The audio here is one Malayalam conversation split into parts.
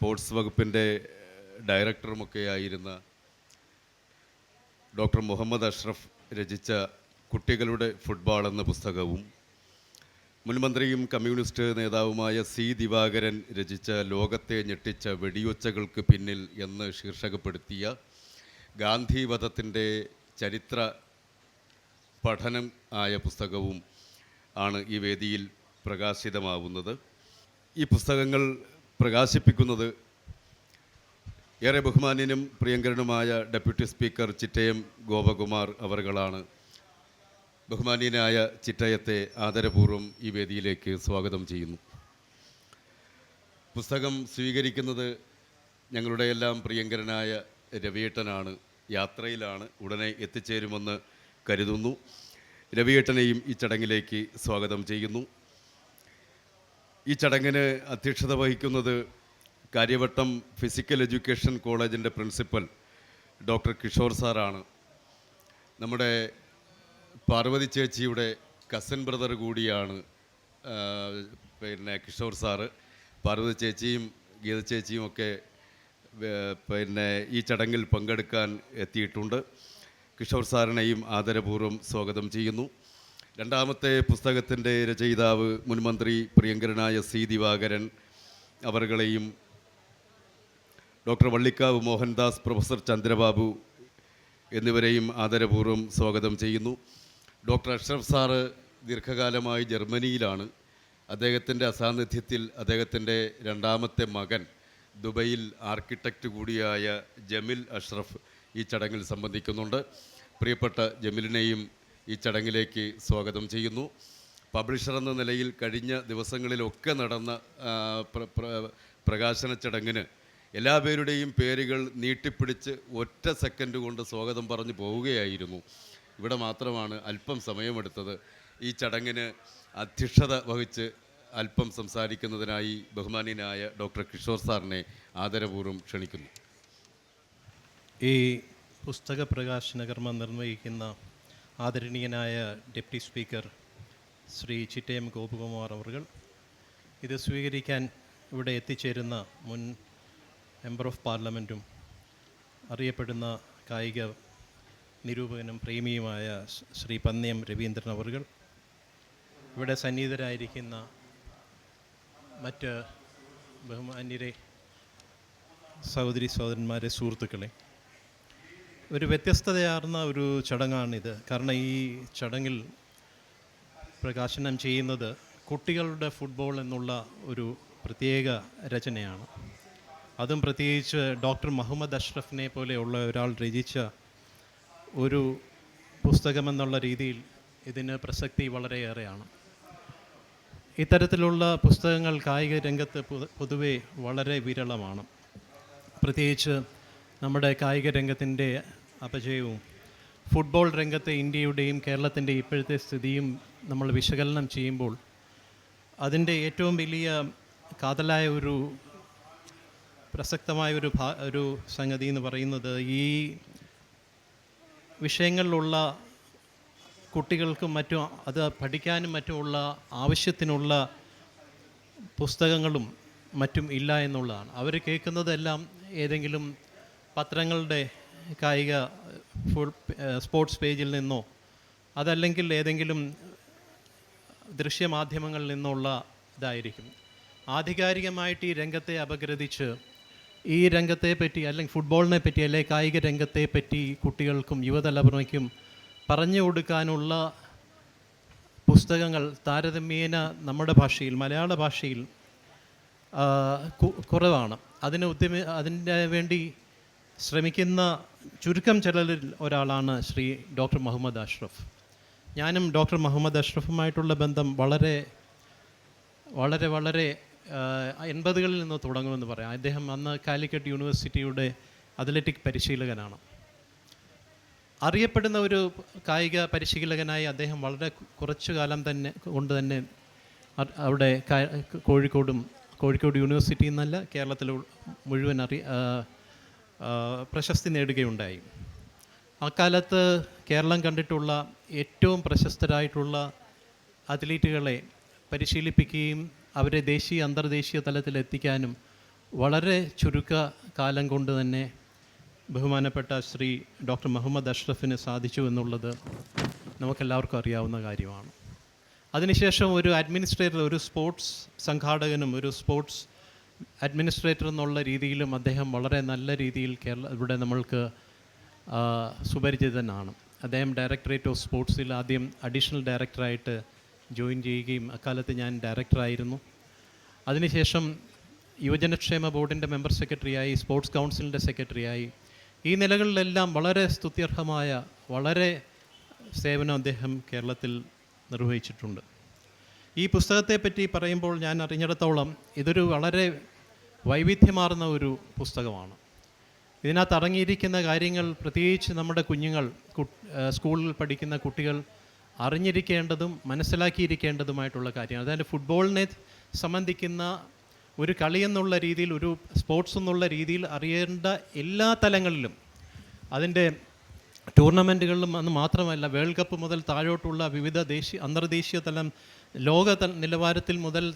സ്പോർട്സ് വകുപ്പിന്റെ ഡയറക്ടറുമൊക്കെയായിരുന്ന ഡോക്ടർ മുഹമ്മദ് അഷ്റഫ് രചിച്ച കുട്ടികളുടെ ഫുട്ബോൾ എന്ന പുസ്തകവും മുൻമന്ത്രിയും കമ്മ്യൂണിസ്റ്റ് നേതാവുമായ സി ദിവാകരൻ രചിച്ച ലോകത്തെ ഞെട്ടിച്ച വെടിയൊച്ചകൾക്ക് പിന്നിൽ എന്ന് ശീർഷകപ്പെടുത്തിയ ഗാന്ധി വധത്തിന്റെ ചരിത്ര പഠനം ആയ പുസ്തകവും ആണ് ഈ വേദിയിൽ പ്രകാശിതമാവുന്നത്. ഈ പുസ്തകങ്ങൾ പ്രകാശിപ്പിക്കുന്നത് ഏറെ ബഹുമാന്യനും പ്രിയങ്കരനുമായ ഡെപ്യൂട്ടി സ്പീക്കർ ചിറ്റയം ഗോപകുമാർ അവറുകളാണ്. ബഹുമാന്യനായ ചിറ്റയത്തെ ആദരപൂർവം ഈ വേദിയിലേക്ക് സ്വാഗതം ചെയ്യുന്നു. പുസ്തകം സ്വീകരിക്കുന്നത് ഞങ്ങളുടെ എല്ലാം പ്രിയങ്കരനായ രവിയേട്ടനാണ്. യാത്രയിലാണ് ഉടനെ എത്തിച്ചേരുമെന്ന് കരുതുന്നു. രവിയേട്ടനെയും ഈ ചടങ്ങിലേക്ക് സ്വാഗതം ചെയ്യുന്നു. ഈ ചടങ്ങിന് അധ്യക്ഷത വഹിക്കുന്നത് കാര്യവട്ടം ഫിസിക്കൽ എഡ്യൂക്കേഷൻ കോളേജിന്റെ പ്രിൻസിപ്പൽ ഡോക്ടർ കിഷോർ സാറാണ്. നമ്മുടെ പാർവതി ചേച്ചിയുടെ കസിൻ ബ്രദർ കൂടിയാണ് പിന്നെ കിഷോർ സാറ്. പാർവതി ചേച്ചിയും ഗീത ചേച്ചിയും ഒക്കെ പിന്നെ ഈ ചടങ്ങിൽ പങ്കെടുക്കാൻ എത്തിയിട്ടുണ്ട്. കിഷോർ സാറിനെയും ആദരപൂർവം സ്വാഗതം ചെയ്യുന്നു. രണ്ടാമത്തെ പുസ്തകത്തിന്റെ രചയിതാവ് മുൻമന്ത്രി പ്രിയങ്കരനായ സി ദിവാകരൻ അവറുകളെയും ഡോക്ടർ വള്ളിക്കാവ് മോഹൻദാസ് പ്രൊഫസർ ചന്ദ്രബാബു എന്നിവരെയും ആദരപൂർവം സ്വാഗതം ചെയ്യുന്നു. ഡോക്ടർ അഷ്റഫ് സാറ് ദീർഘകാലമായി ജർമ്മനിയിലാണ്. അദ്ദേഹത്തിന്റെ അസാന്നിധ്യത്തിൽ അദ്ദേഹത്തിന്റെ രണ്ടാമത്തെ മകൻ ദുബൈയിൽ ആർക്കിടെക്റ്റ് കൂടിയായ ജമിൽ അഷ്റഫ് ഈ ചടങ്ങിൽ സംബന്ധിക്കുന്നുണ്ട്. പ്രിയപ്പെട്ട ജമിലിനെയും ഈ ചടങ്ങിലേക്ക് സ്വാഗതം ചെയ്യുന്നു. പബ്ലിഷർ എന്ന നിലയിൽ കഴിഞ്ഞ ദിവസങ്ങളിലൊക്കെ നടന്ന പ്രകാശന ചടങ്ങിന് എല്ലാ പേരുടെയും പേരുകൾ നീട്ടിപ്പിടിച്ച് ഒറ്റ സെക്കൻഡ് കൊണ്ട് സ്വാഗതം പറഞ്ഞു പോവുകയായിരുന്നു. ഇവിടെ മാത്രമാണ് അല്പം സമയമെടുത്തത്. ഈ ചടങ്ങിന് അധ്യക്ഷത വഹിച്ച് അല്പം സംസാരിക്കുന്നതിനായി ബഹുമാനിയനായ ഡോക്ടർ കിഷോർ സാറിനെ ആദരപൂർവം ക്ഷണിക്കുന്നു. ഈ പുസ്തക പ്രകാശന കർമ്മം നിർവഹിക്കുന്ന ആദരണീയനായ ഡെപ്യൂട്ടി സ്പീക്കർ ശ്രീ ചിറ്റയം ഗോപകുമാർ അവർ ഇത് സ്വീകരിക്കാൻ ഇവിടെ എത്തിച്ചേരുന്ന മുൻ മെമ്പർ ഓഫ് പാർലമെന്റും അറിയപ്പെടുന്ന കായിക നിരൂപകനും പ്രേമിയുമായ ശ്രീ പന്നയം രവീന്ദ്രൻ അവർ ഇവിടെ സന്നിഹിതരായിരിക്കുന്ന മറ്റ് ബഹുമാന്യരെ സഹോദരി സഹോദരന്മാരെ സുഹൃത്തുക്കളെ ഒരു വ്യത്യസ്തതയാർന്ന ഒരു ചടങ്ങാണിത്. കാരണം ഈ ചടങ്ങിൽ പ്രകാശനം ചെയ്യുന്നത് കുട്ടികളുടെ ഫുട്ബോൾ എന്നുള്ള ഒരു പ്രത്യേക രചനയാണ്. അതും പ്രത്യേകിച്ച് ഡോക്ടർ മുഹമ്മദ് അഷ്റഫിനെ പോലെയുള്ള ഒരാൾ രചിച്ച ഒരു പുസ്തകമെന്നുള്ള രീതിയിൽ ഇതിന് പ്രസക്തി വളരെയേറെയാണ്. ഇത്തരത്തിലുള്ള പുസ്തകങ്ങൾ കായിക രംഗത്ത് പൊതു- പൊതുവെ വളരെ വിരളമാണ്. പ്രത്യേകിച്ച് നമ്മുടെ കായിക രംഗത്തിന്റെ അപജയവും ഫുട്ബോൾ രംഗത്തെ ഇന്ത്യയുടെയും കേരളത്തിന്റെ ഇപ്പോഴത്തെ സ്ഥിതിയും നമ്മൾ വിശകലനം ചെയ്യുമ്പോൾ അതിന്റെ ഏറ്റവും വലിയ കാതലായ ഒരു പ്രസക്തമായ ഒരു ഭാ ഒരു സംഗതി എന്ന് പറയുന്നത് ഈ വിഷയങ്ങളിലുള്ള കുട്ടികൾക്കും മറ്റും അത് പഠിക്കാനും മറ്റുമുള്ള ആവശ്യത്തിനുള്ള പുസ്തകങ്ങളും മറ്റും ഇല്ല എന്നുള്ളതാണ്. അവർ കേൾക്കുന്നതെല്ലാം ഏതെങ്കിലും പത്രങ്ങളുടെ കായിക ഫുൾ സ്പോർട്സ് പേജിൽ നിന്നോ അതല്ലെങ്കിൽ ഏതെങ്കിലും ദൃശ്യമാധ്യമങ്ങളിൽ നിന്നുള്ള ഇതായിരിക്കും. ആധികാരികമായിട്ട് ഈ രംഗത്തെ അപഗ്രഥിച്ച് ഈ രംഗത്തെ പറ്റി അല്ലെങ്കിൽ ഫുട്ബോളിനെ പറ്റി അല്ലെങ്കിൽ കായിക രംഗത്തെ പറ്റി കുട്ടികൾക്കും യുവതലമുറയ്ക്കും പറഞ്ഞു കൊടുക്കാനുള്ള പുസ്തകങ്ങൾ താരതമ്യേന നമ്മുടെ ഭാഷയിൽ മലയാള ഭാഷയിൽ കുറവാണ്. അതിന് ഉദ്യമ അതിന്റെ വേണ്ടി ശ്രമിക്കുന്ന ചുരുക്കം ചിലരിൽ ഒരാളാണ് ശ്രീ ഡോക്ടർ മുഹമ്മദ് അഷ്റഫ്. ഞാനും ഡോക്ടർ മുഹമ്മദ് അഷ്റഫുമായിട്ടുള്ള ബന്ധം വളരെ വളരെ വളരെ എൺപതുകളിൽ നിന്ന് തുടങ്ങുമെന്ന് പറയാം. അദ്ദേഹം അന്ന് കാലിക്കറ്റ് യൂണിവേഴ്സിറ്റിയുടെ അത്ലറ്റിക് പരിശീലകനാണ്. അറിയപ്പെടുന്ന ഒരു കായിക പരിശീലകനായി അദ്ദേഹം വളരെ കുറച്ചു കാലം തന്നെ കൊണ്ട് തന്നെ അവിടെ കോഴിക്കോടും കോഴിക്കോട് യൂണിവേഴ്സിറ്റി എന്നല്ല കേരളത്തിൽ മുഴുവൻ അറി പ്രശസ്തി നേടുകയുണ്ടായി. അക്കാലത്ത് കേരളം കണ്ടിട്ടുള്ള ഏറ്റവും പ്രശസ്തരായിട്ടുള്ള അത്ലീറ്റുകളെ പരിശീലിപ്പിക്കുകയും അവരെ ദേശീയ അന്തർദേശീയ തലത്തിൽ എത്തിക്കാനും വളരെ ചുരുക്ക കാലം കൊണ്ട് തന്നെ ബഹുമാനപ്പെട്ട ശ്രീ ഡോക്ടർ മുഹമ്മദ് അഷ്റഫിന് സാധിച്ചു എന്നുള്ളത് നമുക്കെല്ലാവർക്കും അറിയാവുന്ന കാര്യമാണ്. അതിനുശേഷം ഒരു അഡ്മിനിസ്ട്രേറ്റർ ഒരു സ്പോർട്സ് സംഘാടകനും ഒരു സ്പോർട്സ് അഡ്മിനിസ്ട്രേറ്റർ എന്നുള്ള രീതിയിലും അദ്ദേഹം വളരെ നല്ല രീതിയിൽ കേരള ഇവിടെ നമ്മൾക്ക് സുപരിചിതനാണ്. അദ്ദേഹം ഡയറക്ടറേറ്റ് ഓഫ് സ്പോർട്സിൽ ആദ്യം അഡീഷണൽ ഡയറക്ടറായിട്ട് ജോയിൻ ചെയ്യുകയും അക്കാലത്ത് ഞാൻ ഡയറക്ടറായിരുന്നു അതിനുശേഷം യുവജനക്ഷേമ ബോർഡിന്റെ മെമ്പർ സെക്രട്ടറിയായി സ്പോർട്സ് കൗൺസിലിന്റെ സെക്രട്ടറിയായി ഈ നിലകളിലെല്ലാം വളരെ സ്തുത്യർഹമായ വളരെ സേവനം അദ്ദേഹം കേരളത്തിൽ നിർവഹിച്ചിട്ടുണ്ട്. ഈ പുസ്തകത്തെപ്പറ്റി പറയുമ്പോൾ ഞാൻ അറിഞ്ഞിടത്തോളം ഇതൊരു വളരെ വൈവിധ്യമാർന്ന ഒരു പുസ്തകമാണ്. ഇതിനകത്ത് അടങ്ങിയിരിക്കുന്ന കാര്യങ്ങൾ പ്രത്യേകിച്ച് നമ്മുടെ കുഞ്ഞുങ്ങൾ സ്കൂളിൽ പഠിക്കുന്ന കുട്ടികൾ അറിഞ്ഞിരിക്കേണ്ടതും മനസ്സിലാക്കിയിരിക്കേണ്ടതുമായിട്ടുള്ള കാര്യങ്ങൾ. അതായത് ഫുട്ബോളിനെ സംബന്ധിക്കുന്ന ഒരു കളി എന്നുള്ള രീതിയിൽ ഒരു സ്പോർട്സ് എന്നുള്ള രീതിയിൽ അറിയേണ്ട എല്ലാ തലങ്ങളിലും അതിന്റെ ടൂർണമെന്റുകളിലും അന്ന് മാത്രമല്ല വേൾഡ് കപ്പ് മുതൽ താഴോട്ടുള്ള വിവിധ ദേശീയ അന്തർദേശീയ തലം ലോക നിലവാരത്തിൽ മുതൽ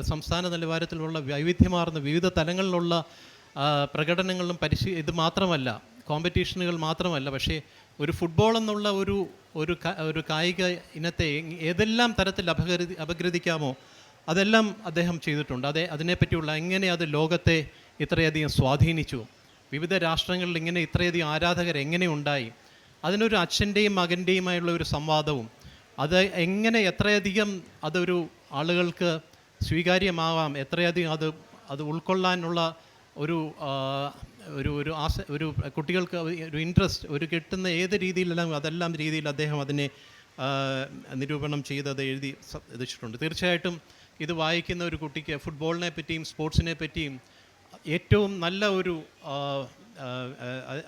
സംസ്ഥാന നിലവാരത്തിലുള്ള വൈവിധ്യമാർന്ന വിവിധ തലങ്ങളിലുള്ള പ്രകടനങ്ങളിലും പ്രകടനങ്ങളും പരിശീ ഇത് മാത്രമല്ല കോമ്പറ്റീഷനുകൾ മാത്രമല്ല പക്ഷേ ഒരു ഫുട്ബോൾ എന്നുള്ള ഒരു ഒരു ഒരു കായിക ഇനത്തെ ഏതെല്ലാം തരത്തിൽ അപകൃതി അപഗ്രഥിക്കാമോ അതെല്ലാം അദ്ദേഹം ചെയ്തിട്ടുണ്ട്. അതെ അതിനെപ്പറ്റിയുള്ള എങ്ങനെ അത് ലോകത്തെ ഇത്രയധികം സ്വാധീനിച്ചു? വിവിധ രാഷ്ട്രങ്ങളിൽ ഇങ്ങനെ ഇത്രയധികം ആരാധകർ എങ്ങനെ ഉണ്ടായി? അതിനൊരു അച്ഛന്റെയും മകന്റെയുമായുള്ള ഒരു സംവാദവും അത് എങ്ങനെ എത്രയധികം അതൊരു ആളുകൾക്ക് സ്വീകാര്യമാവാം എത്രയധികം അത് അത് ഉൾക്കൊള്ളാനുള്ള ഒരു ഒരു ഒരു ആസ ഒരു കുട്ടികൾക്ക് ഒരു ഇൻട്രസ്റ്റ് ഒരു കിട്ടുന്ന ഏത് രീതിയിലെല്ലാം അതെല്ലാം രീതിയിൽ അദ്ദേഹം അതിനെ നിരൂപണം ചെയ്ത് അത് എഴുതി സ- തീർച്ചയായിട്ടും ഇത് വായിക്കുന്ന ഒരു കുട്ടിക്ക് ഫുട്ബോളിനെ പറ്റിയും സ്പോർട്സിനെ പറ്റിയും ഏറ്റവും നല്ല ഒരു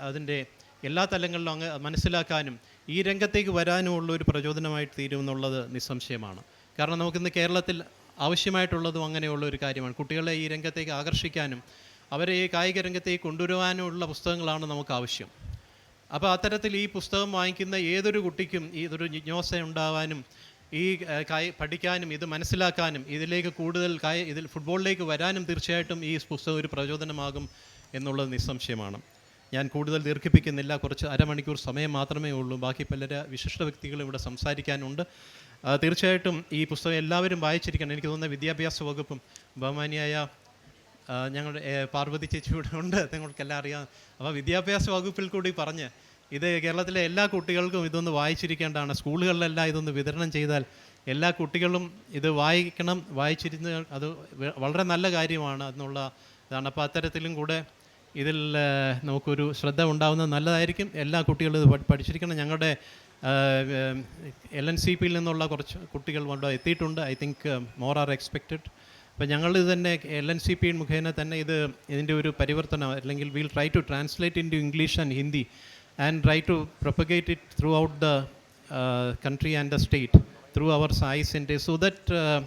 അതിന്റെ എല്ലാ തലങ്ങളിലും അങ്ങ് മനസ്സിലാക്കാനും ഈ രംഗത്തേക്ക് വരാനുമുള്ള ഒരു പ്രചോദനമായിട്ട് തീരുമെന്നുള്ളത് നിസ്സംശയമാണ്. കാരണം നമുക്കിന്ന് കേരളത്തിൽ ആവശ്യമായിട്ടുള്ളതും അങ്ങനെയുള്ള ഒരു കാര്യമാണ്. കുട്ടികളെ ഈ രംഗത്തേക്ക് ആകർഷിക്കാനും അവരെ ഈ കായിക രംഗത്തേക്ക് കൊണ്ടുവരുവാനുമുള്ള പുസ്തകങ്ങളാണ് നമുക്ക് ആവശ്യം അപ്പോൾ അത്തരത്തിൽ ഈ പുസ്തകം വാങ്ങിക്കുന്ന ഏതൊരു കുട്ടിക്കും ഇതൊരു ജിജ്ഞാസ ഉണ്ടാവാനും ഈ കായി പഠിക്കാനും ഇത് മനസ്സിലാക്കാനും ഇതിലേക്ക് കൂടുതൽ കായ ഇതിൽ ഫുട്ബോളിലേക്ക് വരാനും തീർച്ചയായിട്ടും ഈ പുസ്തകം ഒരു പ്രചോദനമാകും എന്നുള്ളത് നിസ്സംശയമാണ്. ഞാൻ കൂടുതൽ ദീർഘിപ്പിക്കുന്നില്ല. കുറച്ച് അരമണിക്കൂർ സമയം മാത്രമേ ഉള്ളൂ. ബാക്കി പലര വിശിഷ്ട വ്യക്തികളും ഇവിടെ സംസാരിക്കാനുണ്ട്. തീർച്ചയായിട്ടും ഈ പുസ്തകം എല്ലാവരും വായിച്ചിരിക്കണം. എനിക്ക് തോന്നുന്ന വിദ്യാഭ്യാസ വകുപ്പും ബഹുമാനിയായ ഞങ്ങളുടെ പാർവതി ചേച്ചി ഇവിടെ ഉണ്ട്. നിങ്ങൾക്കെല്ലാം അറിയാം. അപ്പോൾ വിദ്യാഭ്യാസ വകുപ്പിൽ കൂടി പറഞ്ഞ് ഇത് കേരളത്തിലെ എല്ലാ കുട്ടികൾക്കും ഇതൊന്ന് വായിച്ചിരിക്കേണ്ടതാണ്. സ്കൂളുകളിലെല്ലാം ഇതൊന്ന് വിതരണം ചെയ്താൽ എല്ലാ കുട്ടികളും ഇത് വായിക്കണം. വായിച്ചിരുന്ന് അത് വളരെ നല്ല കാര്യമാണ് എന്നുള്ള ഇതാണ്. അപ്പോൾ അത്തരത്തിലും കൂടെ ഇതിൽ നമുക്കൊരു ശ്രദ്ധ ഉണ്ടാവുന്നത് നല്ലതായിരിക്കും. എല്ലാ കുട്ടികളും ഇത് പഠിച്ചിരിക്കണം. ഞങ്ങളുടെ എൽ എൻ സി പിയിൽ നിന്നുള്ള കുറച്ച് കുട്ടികൾ കൊണ്ട് എത്തിയിട്ടുണ്ട്. I think more are expected. അപ്പോൾ ഞങ്ങൾ ഇത് തന്നെ എൽ എൻ സി പി മുഖേന തന്നെ ഇത് ഇതിന്റെ ഒരു പരിവർത്തനം അല്ലെങ്കിൽ will try to translate into English and Hindi and try to propagate it throughout the country and the state through our SAI center so that uh,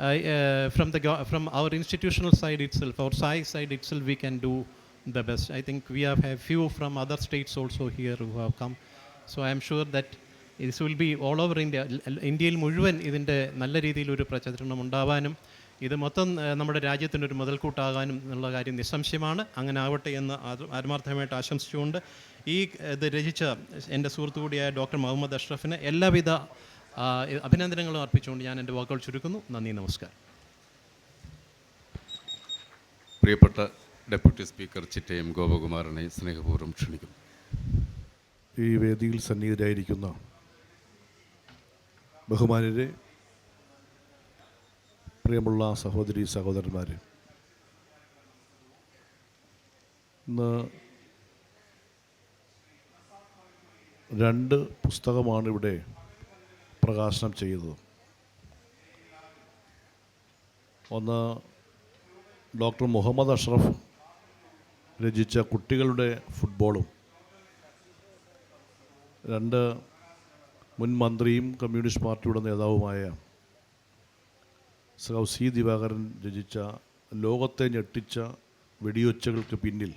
uh, uh, the go- from our institutional side itself, our SAI side itself, the best. I think we have a few from other states also here who have come. So I am sure that this will be all over India. ഇന്ത്യയിൽ മുഴുവൻ ഇതിന്റെ നല്ല രീതിയിൽ ഒരു പ്രചരണം ഉണ്ടാവാനും ഇത് മൊത്തം നമ്മുടെ രാജ്യത്തിന്റെ ഒരു മുതൽക്കൂട്ടാകാനും എന്നുള്ള കാര്യം നിസ്സംശയമാണ് അങ്ങനെ ആവട്ടെ എന്ന് ആത്മ- ആത്മാർത്ഥമായിട്ട് ആശംസിച്ചുകൊണ്ട് ഈ ഇത് രചിച്ച എന്റെ സുഹൃത്തു കൂടിയായ ഡോക്ടർ മുഹമ്മദ് അഷ്റഫിന് എല്ലാവിധ അഭിനന്ദനങ്ങളും അർപ്പിച്ചുകൊണ്ട് ഞാൻ എന്റെ വാക്കുകൾ ചുരുക്കുന്നു നന്ദി നമസ്കാരം പ്രിയപ്പെട്ട ഡെപ്യൂട്ടി സ്പീക്കർ ചിറ്റയം ഗോപകുമാറിനെ സ്നേഹപൂർവം ക്ഷണിക്കുന്നു. ഈ വേദിയിൽ സന്നിഹിതരായിരിക്കുന്ന ബഹുമാനരെ പ്രിയമുള്ള സഹോദരി സഹോദരന്മാരെ ഇന്ന് രണ്ട് പുസ്തകമാണ് ഇവിടെ പ്രകാശനം ചെയ്തത്. ഒന്ന് ഡോക്ടർ മുഹമ്മദ് അഷ്റഫ് രചിച്ച കുട്ടികളുടെ ഫുട്ബോളും. രണ്ട് മുൻ മന്ത്രിയും കമ്മ്യൂണിസ്റ്റ് പാർട്ടിയുടെ നേതാവുമായ ശ്രീ സി ദിവാകരൻ രചിച്ച ലോകത്തെ ഞെട്ടിച്ച വെടിയൊച്ചകൾക്ക് പിന്നിൽ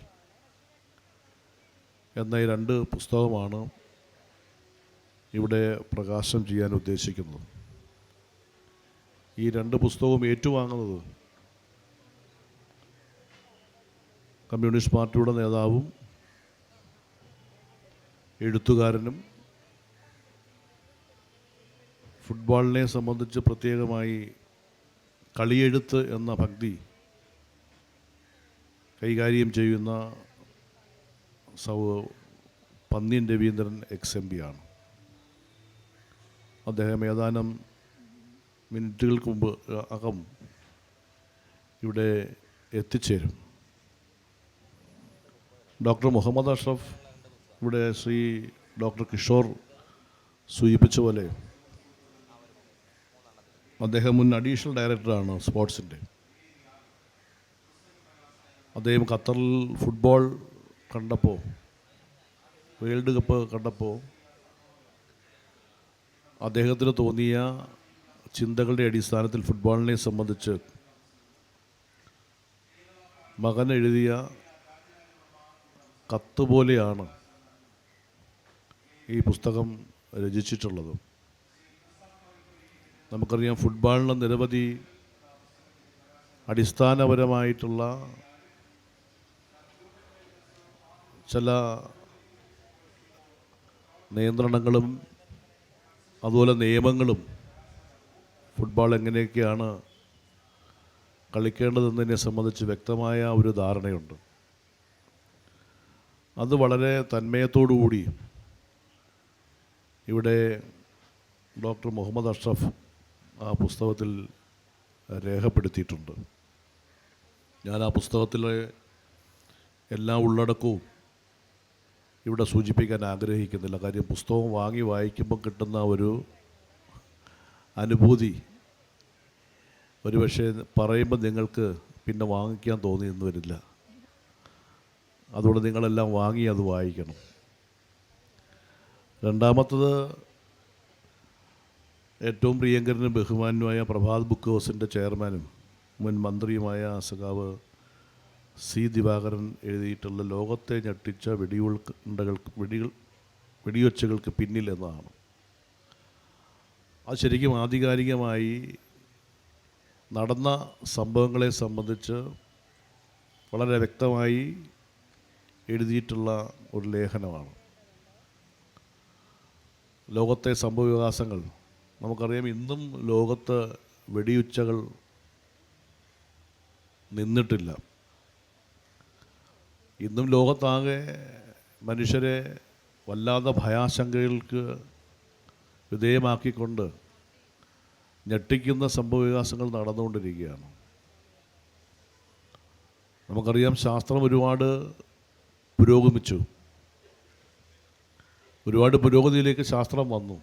എന്ന ഈ രണ്ട് പുസ്തകമാണ് ഇവിടെ പ്രകാശനം ചെയ്യാൻ ഉദ്ദേശിക്കുന്നത്. ഈ രണ്ട് പുസ്തകവും ഏറ്റുവാങ്ങുന്നത് കമ്മ്യൂണിസ്റ്റ് പാർട്ടിയുടെ നേതാവും എഴുത്തുകാരനും ഫുട്ബോളിനെ സംബന്ധിച്ച് പ്രത്യേകമായി കളിയെഴുത്ത് എന്ന ഭക്തി കൈകാര്യം ചെയ്യുന്ന സൗ പന്നിയൻ രവീന്ദ്രൻ എക്സ് എം ആണ്. അദ്ദേഹം ഏതാനും മിനിറ്റുകൾക്ക് മുമ്പ് അകം ഇവിടെ എത്തിച്ചേരും. ഡോക്ടർ മുഹമ്മദ് അഷ്റഫ് ഇവിടെ ശ്രീ ഡോക്ടർ കിഷോർ സൂചിപ്പിച്ച പോലെ അദ്ദേഹം മുൻ അഡീഷണൽ ഡയറക്ടറാണ് സ്പോർട്സിന്റെ. അദ്ദേഹം ഖത്തറിൽ ഫുട്ബോൾ കണ്ടപ്പോൾ വേൾഡ് കപ്പ് കണ്ടപ്പോൾ അദ്ദേഹത്തിന് തോന്നിയ ചിന്തകളുടെ അടിസ്ഥാനത്തിൽ ഫുട്ബോളിനെ സംബന്ധിച്ച് മകൻ എഴുതിയ കത്ത് പോലെയാണ് ഈ പുസ്തകം രചിച്ചിട്ടുള്ളത്. നമുക്കറിയാം ഫുട്ബോളിന് നിരവധി അടിസ്ഥാനപരമായിട്ടുള്ള ചില നിയന്ത്രണങ്ങളും അതുപോലെ നിയമങ്ങളും ഫുട്ബോൾ എങ്ങനെയൊക്കെയാണ് കളിക്കേണ്ടതെന്നതിനെ സംബന്ധിച്ച് വ്യക്തമായ ഒരു ധാരണയുണ്ട്. അത് വളരെ തന്മയത്തോടുകൂടി ഇവിടെ ഡോക്ടർ മുഹമ്മദ് അഷ്റഫ് ആ പുസ്തകത്തിൽ രേഖപ്പെടുത്തിയിട്ടുണ്ട്. ഞാൻ ആ പുസ്തകത്തിലെ എല്ലാ ഉള്ളടക്കവും ഇവിടെ സൂചിപ്പിക്കാൻ ആഗ്രഹിക്കുന്നില്ല. കാര്യം പുസ്തകം വാങ്ങി വായിക്കുമ്പോൾ കിട്ടുന്ന ഒരു അനുഭൂതി ഒരുപക്ഷെ പറയുമ്പോൾ നിങ്ങൾക്ക് പിന്നെ വാങ്ങിക്കാൻ തോന്നിയെന്ന് വരില്ല. അതുകൊണ്ട് നിങ്ങളെല്ലാം വാങ്ങി അത് വായിക്കണം. രണ്ടാമത്തത് ഏറ്റവും പ്രിയങ്കരനും ബഹുമാനുമായ പ്രഭാത് ബുക്ക് ഹൗസിന്റെ ചെയർമാനും മുൻ മന്ത്രിയുമായ സഖാവ് സി ദിവാകരൻ എഴുതിയിട്ടുള്ള ലോകത്തെ ഞെട്ടിച്ച വെടിയുൾക്കണ്ടകൾക്ക് വെടികൾ വെടിയൊച്ചകൾക്ക് പിന്നിൽ എന്നതാണ് അത് ശരിക്കും ആധികാരികമായി നടന്ന സംഭവങ്ങളെ സംബന്ധിച്ച് വളരെ വ്യക്തമായി എഴുതിയിട്ടുള്ള ഒരു ലേഖനമാണ്. ലോകത്തെ സംഭവവികാസങ്ങൾ. നമുക്കറിയാം ഇന്നും ലോകത്ത് വെടിയുച്ചകൾ നിന്നിട്ടില്ല. ഇന്നും ലോകത്താകെ മനുഷ്യരെ വല്ലാതെ ഭയാശങ്കകൾക്ക് വിധേയമാക്കിക്കൊണ്ട് ഞെട്ടിക്കുന്ന സംഭവവികാസങ്ങൾ നടന്നുകൊണ്ടിരിക്കുകയാണ്. നമുക്കറിയാം ശാസ്ത്രം ഒരുപാട് പുരോഗമിച്ചു. ഒരുപാട് പുരോഗതിയിലേക്ക് ശാസ്ത്രം വന്നു.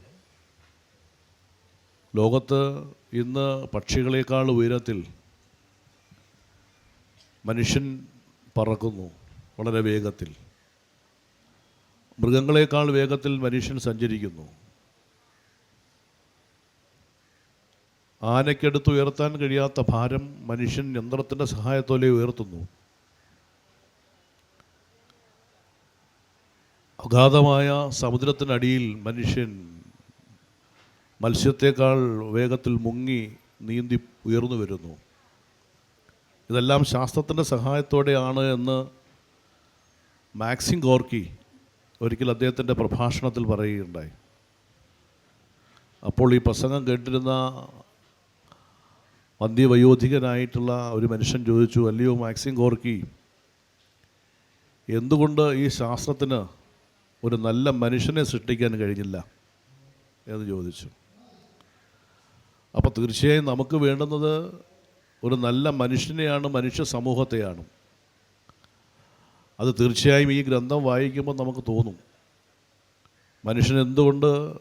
ലോകത്ത് ഇന്ന് പക്ഷികളേക്കാൾ ഉയരത്തിൽ മനുഷ്യൻ പറക്കുന്നു വളരെ വേഗത്തിൽ. മൃഗങ്ങളെക്കാൾ വേഗത്തിൽ മനുഷ്യൻ സഞ്ചരിക്കുന്നു. ആനയ്ക്കെടുത്ത് ഉയർത്താൻ കഴിയാത്ത ഭാരം മനുഷ്യൻ യന്ത്രത്തിന്റെ സഹായത്തോലെ ഉയർത്തുന്നു. അഗാധമായ സമുദ്രത്തിനടിയിൽ മനുഷ്യൻ മത്സ്യത്തെക്കാൾ വേഗത്തിൽ മുങ്ങി നീന്തി ഉയർന്നു വരുന്നു. ഇതെല്ലാം ശാസ്ത്രത്തിന്റെ സഹായത്തോടെയാണ് എന്ന് മാക്സിം ഗോർക്കി ഒരിക്കൽ അദ്ദേഹത്തിന്റെ പ്രഭാഷണത്തിൽ പറയുകയുണ്ടായി. അപ്പോൾ ഈ പ്രസംഗം കേട്ടിരുന്ന വന്ധ്യവയോധികനായിട്ടുള്ള ഒരു മനുഷ്യൻ ചോദിച്ചു അല്ലയോ മാക്സിം ഗോർക്കി എന്തുകൊണ്ട് ഈ ശാസ്ത്രത്തിന് ഒരു നല്ല മനുഷ്യനെ സൃഷ്ടിക്കാൻ കഴിഞ്ഞില്ല എന്ന് ചോദിച്ചു. അപ്പോൾ തീർച്ചയായും നമുക്ക് വേണ്ടുന്നത് ഒരു നല്ല മനുഷ്യനെയാണ് മനുഷ്യ സമൂഹത്തെയാണ്. അത് തീർച്ചയായും ഈ ഗ്രന്ഥം വായിക്കുമ്പോൾ നമുക്ക് തോന്നും. മനുഷ്യൻ എന്തുകൊണ്ട്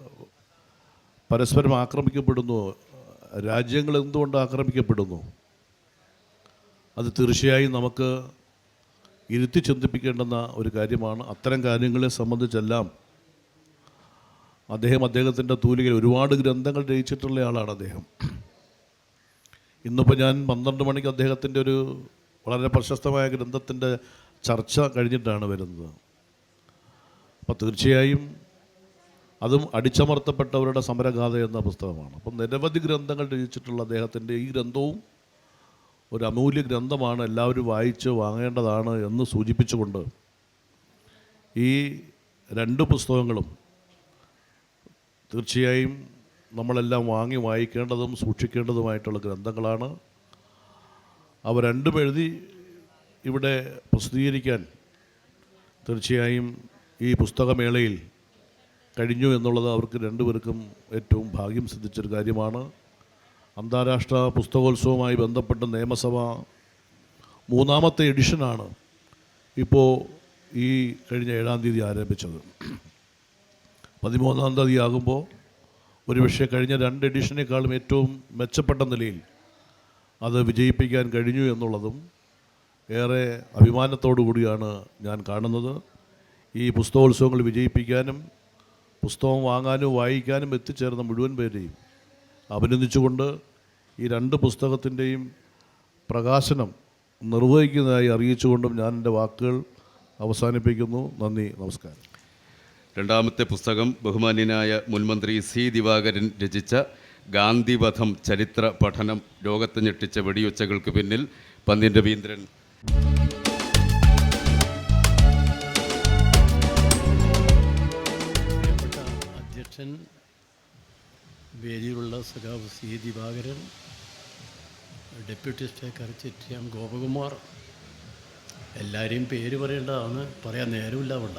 പരസ്പരം ആക്രമിക്കപ്പെടുന്നു? രാജ്യങ്ങൾ എന്തുകൊണ്ട് ആക്രമിക്കപ്പെടുന്നു? അത് തീർച്ചയായും നമുക്ക് ഇരുത്തി ചിന്തിപ്പിക്കേണ്ടുന്ന ഒരു കാര്യമാണ്. അത്തരം കാര്യങ്ങളെ സംബന്ധിച്ചെല്ലാം അദ്ദേഹം അദ്ദേഹത്തിന്റെ തൂലികയിൽ ഒരുപാട് ഗ്രന്ഥങ്ങൾ രചിച്ചിട്ടുള്ള ആളാണ് അദ്ദേഹം. ഇന്നിപ്പോൾ ഞാൻ പന്ത്രണ്ട് മണിക്ക് അദ്ദേഹത്തിന്റെ ഒരു വളരെ പ്രശസ്തമായ ഗ്രന്ഥത്തിന്റെ ചർച്ച കഴിഞ്ഞിട്ടാണ് വരുന്നത്. അപ്പോൾ തീർച്ചയായും അതും ഒരു അമൂല്യ ഗ്രന്ഥമാണ് എല്ലാവരും വായിച്ച് വാങ്ങേണ്ടതാണ് എന്ന് സൂചിപ്പിച്ചുകൊണ്ട് ഈ രണ്ട് പുസ്തകങ്ങളും തീർച്ചയായും നമ്മളെല്ലാം വാങ്ങി വായിക്കേണ്ടതും സൂക്ഷിക്കേണ്ടതുമായിട്ടുള്ള ഗ്രന്ഥങ്ങളാണ്. അവ രണ്ടും എഴുതി ഇവിടെ പ്രസിദ്ധീകരിക്കാൻ തീർച്ചയായും ഈ പുസ്തകമേളയിൽ കഴിഞ്ഞു എന്നുള്ളത് അവർക്ക് രണ്ടുപേർക്കും ഏറ്റവും ഭാഗ്യം സിദ്ധിച്ചൊരു കാര്യമാണ്. അന്താരാഷ്ട്ര പുസ്തകോത്സവവുമായി ബന്ധപ്പെട്ട നിയമസഭ മൂന്നാമത്തെ എഡിഷനാണ് ഇപ്പോൾ ഈ കഴിഞ്ഞ ഏഴാം തീയതി ആരംഭിച്ചത്. പതിമൂന്നാം തീയതി ആകുമ്പോൾ ഒരുപക്ഷെ കഴിഞ്ഞ രണ്ട് എഡിഷനേക്കാളും ഏറ്റവും മെച്ചപ്പെട്ട നിലയിൽ അത് വിജയിപ്പിക്കാൻ കഴിഞ്ഞു എന്നുള്ളതും ഏറെ അഭിമാനത്തോടു കൂടിയാണ് ഞാൻ കാണുന്നത്. ഈ പുസ്തകോത്സവങ്ങൾ വിജയിപ്പിക്കാനും പുസ്തകം വാങ്ങാനും വായിക്കാനും എത്തിച്ചേർന്ന മുഴുവൻ പേരെയും അഭിനന്ദിച്ചുകൊണ്ട് ഈ രണ്ട് പുസ്തകത്തിന്റെയും പ്രകാശനം നിർവഹിക്കുന്നതായി അറിയിച്ചുകൊണ്ടും ഞാൻ എന്റെ വാക്കുകൾ അവസാനിപ്പിക്കുന്നു. നന്ദി നമസ്കാരം. രണ്ടാമത്തെ പുസ്തകം ബഹുമാന്യനായ മുൻമന്ത്രി സി ദിവാകരൻ രചിച്ച ഗാന്ധിവധം ചരിത്ര പഠനം ലോകത്ത് ഞെട്ടിച്ച വെടിയുച്ചകൾക്ക് പിന്നിൽ പന്ന്യൻ രവീന്ദ്രൻ. അധ്യക്ഷൻ വേദിയിലുള്ള സഖാവ് C. Divakaran deputy speaker Chittayam Gopakumar. എല്ലാവരെയും പേര് പറയേണ്ടതാണ്. പറയാൻ നേരമില്ല വേണ്ട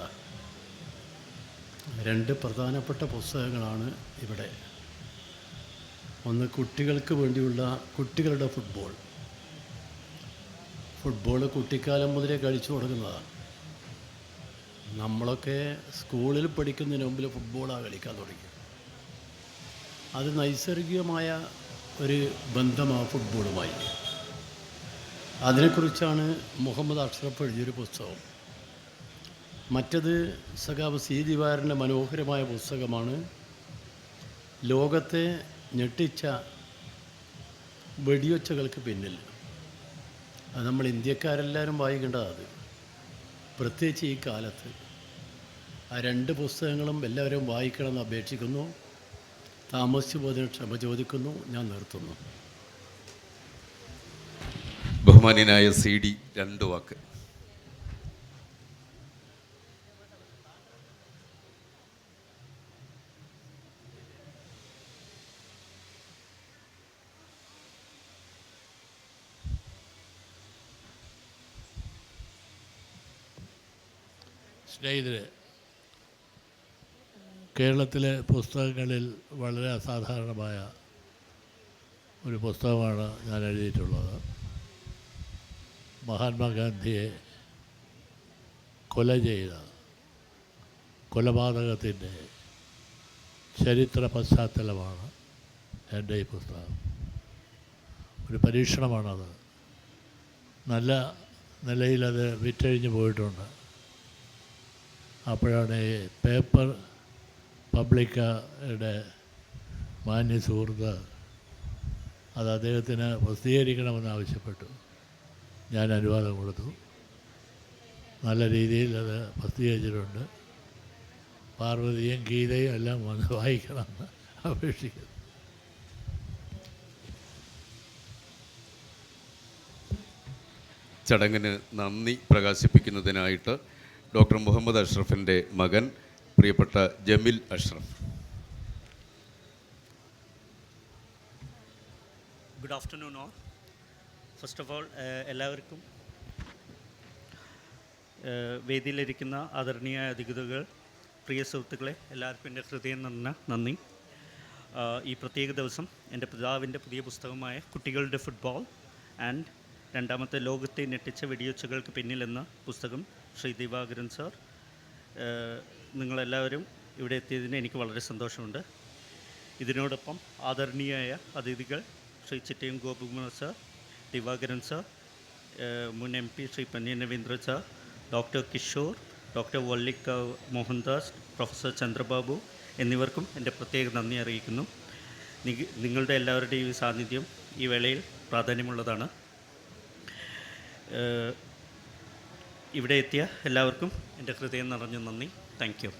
രണ്ട് പ്രധാനപ്പെട്ട പുസ്തകങ്ങളാണ് ഇവിടെ. ഒന്ന് കുട്ടികൾക്ക് വേണ്ടിയുള്ള കുട്ടികളുടെ ഫുട്ബോൾ. ഫുട്ബോൾ കുട്ടിക്കാലം മുതലേ കളിച്ചു തുടങ്ങുന്നതാണ്. നമ്മളൊക്കെ സ്കൂളിൽ പഠിക്കുന്നതിന് മുമ്പിൽ ഫുട്ബോളാണ് കളിക്കാൻ തുടങ്ങി. അത് നൈസർഗികമായ ഒരു ബന്ധമാണ് ഫുട്ബോളുമായി. അതിനെക്കുറിച്ചാണ് മുഹമ്മദ് അഷ്റഫ് എഴുതിയൊരു പുസ്തകം. മറ്റത് സഖാവ് സി ദിവാരന്റെ മനോഹരമായ പുസ്തകമാണ് ലോകത്തെ ഞെട്ടിച്ച വെടിയൊച്ചകൾക്ക് പിന്നിൽ. അത് നമ്മൾ ഇന്ത്യക്കാരെല്ലാവരും വായിക്കേണ്ടതാണ് അത്. പ്രത്യേകിച്ച് ഈ കാലത്ത്. ആ രണ്ട് പുസ്തകങ്ങളും എല്ലാവരും വായിക്കണമെന്ന് അപേക്ഷിക്കുന്നു. താമസിച്ചു പോയതിന് ക്ഷമ ചോദിക്കുന്നു ഞാൻ നിർത്തുന്നു. ബഹുമാന്യനായ സി ഡി രണ്ട് വാക്ക്. സ്നേഹിതരെ കേരളത്തിലെ പുസ്തകങ്ങളിൽ വളരെ അസാധാരണമായ ഒരു പുസ്തകമാണ് ഞാൻ എഴുതിയിട്ടുള്ളത്. മഹാത്മാഗാന്ധിയെ കൊല ചെയ്ത കൊലപാതകത്തിന്റെ ചരിത്ര പശ്ചാത്തലമാണ് എന്റെ ഈ പുസ്തകം. ഒരു പരീക്ഷണമാണത്. നല്ല നിലയിലത് വിറ്റഴിഞ്ഞു പോയിട്ടുണ്ട്. അപ്പോഴാണ് പേപ്പർ പബ്ലിക്കയുടെ മാന്യ സുഹൃത്ത് അത് അദ്ദേഹത്തിന് പ്രസിദ്ധീകരിക്കണമെന്ന് ആവശ്യപ്പെട്ടു. ഞാൻ അനുവാദം കൊടുത്തു. നല്ല രീതിയിൽ അത് പ്രസിദ്ധീകരിച്ചിട്ടുണ്ട്. പാർവതിയും ഗീതയും എല്ലാം വന്ന് വായിക്കണമെന്ന് അപേക്ഷിക്കുന്നു. ചടങ്ങിന് നന്ദി പ്രകാശിപ്പിക്കുന്നതിനായിട്ട് ഡോക്ടർ മുഹമ്മദ് അഷ്റഫിന്റെ മകൻ പ്രിയപ്പെട്ട Jamil Ashraf. Good afternoon all first of all എല്ലാവർക്കും വേദിയിലിരിക്കുന്ന ആദരണീയ അതിഥികൾ പ്രിയ സുഹൃത്തുക്കളെ എല്ലാവർക്കും എന്റെ ഹൃദയം നിന്ന നന്ദി. ഈ പ്രത്യേക ദിവസം എന്റെ പിതാവിന്റെ പുതിയ പുസ്തകമായ കുട്ടികളുടെ ഫുട്ബോൾ ആൻഡ് രണ്ടാമത്തെ ലോകത്തെ ഞെട്ടിച്ച വെടിയൊച്ചകൾക്ക് പിന്നിലെന്ന പുസ്തകം ശ്രീ ദിവാകരൻ സാർ നിങ്ങളെല്ലാവരും ഇവിടെ എത്തിയതിന് എനിക്ക് വളരെ സന്തോഷമുണ്ട്. ഇതിനോടൊപ്പം ആദരണീയായ അതിഥികൾ ശ്രീ ചിറ്റയം ഗോപകുമാർ സാർ ദിവാകരൻ സാർ മുൻ M P Shri Panniyan Raveendra sir doctor Kishore doctor Vallikka Mohandas professor Chandrababu എന്നിവർക്കും എന്റെ പ്രത്യേക നന്ദി അറിയിക്കുന്നു. നിങ്ങളുടെ എല്ലാവരുടെയും ഈ സാന്നിധ്യം ഈ വേളയിൽ പ്രാധാന്യമുള്ളതാണ്. ഇവിടെ എത്തിയ എല്ലാവർക്കും എന്റെ ഹൃദയം നിറഞ്ഞ നന്ദി. Thank you